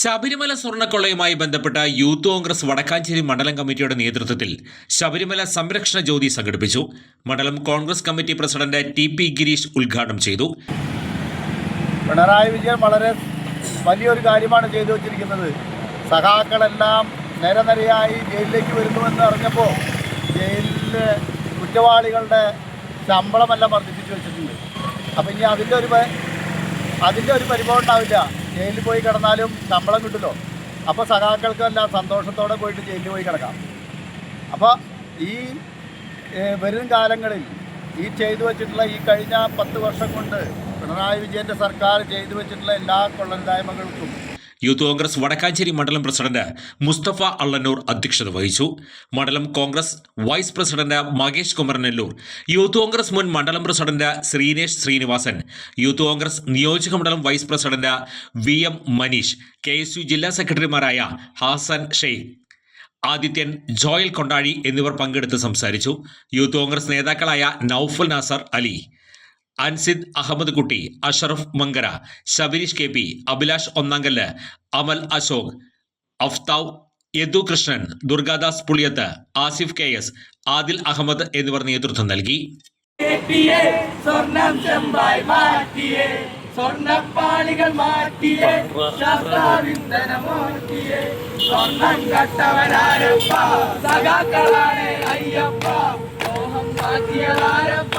ശബരിമല സ്വർണക്കൊള്ളയുമായി ബന്ധപ്പെട്ട യൂത്ത് കോൺഗ്രസ് വടക്കാഞ്ചേരി മണ്ഡലം കമ്മിറ്റിയുടെ നേതൃത്വത്തിൽ ശബരിമല സംരക്ഷണ ജ്യോതി സംഘടിപ്പിച്ചു. മണ്ഡലം Congress committee president T P Gireesh ഉദ്ഘാടനം ചെയ്തു. പിണറായി വിജയൻ വളരെ വലിയൊരു കാര്യമാണ് ചെയ്തു വച്ചിരിക്കുന്നത്. സഖാക്കളെല്ലാം നിരനിരയായി ജയിലിലേക്ക് വരുന്നുവെന്ന് അറിഞ്ഞപ്പോൾ ജയിലിലെ കുറ്റവാളികളുടെ ശമ്പളമെല്ലാം വർദ്ധിപ്പിച്ചു വെച്ചിട്ടുണ്ട്. അപ്പം ഇനി അതിന്റെ ഒരു അതിന്റെ ഒരു പരിഭവം ഉണ്ടാവില്ല. ജയിലിൽ പോയി കിടന്നാലും ശമ്പളം കിട്ടുമല്ലോ. അപ്പോൾ സഖാക്കൾക്കെല്ലാം സന്തോഷത്തോടെ പോയിട്ട് ജയിലിൽ പോയി കിടക്കാം. അപ്പോൾ ഈ വരും കാലങ്ങളിൽ ഈ ചെയ്തു വച്ചിട്ടുള്ള ഈ കഴിഞ്ഞ പത്ത് വർഷം കൊണ്ട് പിണറായി വിജയന്റെ സർക്കാർ ചെയ്തു വച്ചിട്ടുള്ള എല്ലാ കൊള്ളരുതായ്മകൾക്കും യൂത്ത് കോൺഗ്രസ് വടക്കാഞ്ചേരി മണ്ഡലം പ്രസിഡന്റ് മുസ്തഫ അള്ളന്നൂർ അധ്യക്ഷത വഹിച്ചു. മണ്ഡലം Congress vice president Makesh Kumaranellur youth Congress മുൻ മണ്ഡലം പ്രസിഡന്റ് ശ്രീനേഷ് ശ്രീനിവാസൻ യൂത്ത് കോൺഗ്രസ് നിയോജക മണ്ഡലം vice president V M Maneesh K ജില്ലാ സെക്രട്ടറിമാരായ ഹാസൻ ഷെയ്ഖ് ആദിത്യൻ ജോയൽ കൊണ്ടാഴി എന്നിവർ പങ്കെടുത്ത് സംസാരിച്ചു. യൂത്ത് കോൺഗ്രസ് നേതാക്കളായ Noufal Nasar Ali Ansid Ahammed Kutty Ashraf Mankara Shabareesh K P Abhilash Onnankallu Amal Ashok Afthav Yadu Krishnan Durgadas Puliyath Asif K S Adil Ahammed എന്നിവർ നേതൃത്വം നൽകി. സ്വർണം ചെമ്പായി മാറ്റിയേ സ്വർണപ്പാളികൾ മാറ്റിയേ മാറ്റിയേ സ്വർണം കട്ടവനാരപ്പ സഖാക്കളാണ് അയ്യപ്പ മോഹം മാറ്റിയതാരപ്പ.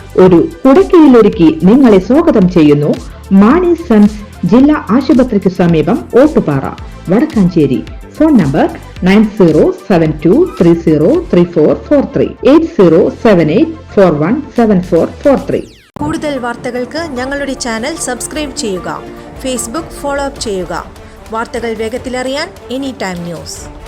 ഒരു കുടക്കീഴിലൊരുക്കി നിങ്ങളെ സ്വാഗതം ചെയ്യുന്നു. മാണി സൺസ് ജില്ലാ ആശുപത്രിക്ക് സമീപം Ottupara Vadakkanchery. Phone number nine zero seven two three zero three four four three. Eight zero seven eight four one seven four four three. കൂടുതൽ വാർത്തകൾക്ക് ഞങ്ങളുടെ ചാനൽ സബ്സ്ക്രൈബ് ചെയ്യുക. ഫേസ്ബുക്ക് ഫോളോ അപ്പ് ചെയ്യുക. വാർത്തകൾ വേഗത്തിലറിയാൻ എനി ടൈം ന്യൂസ്.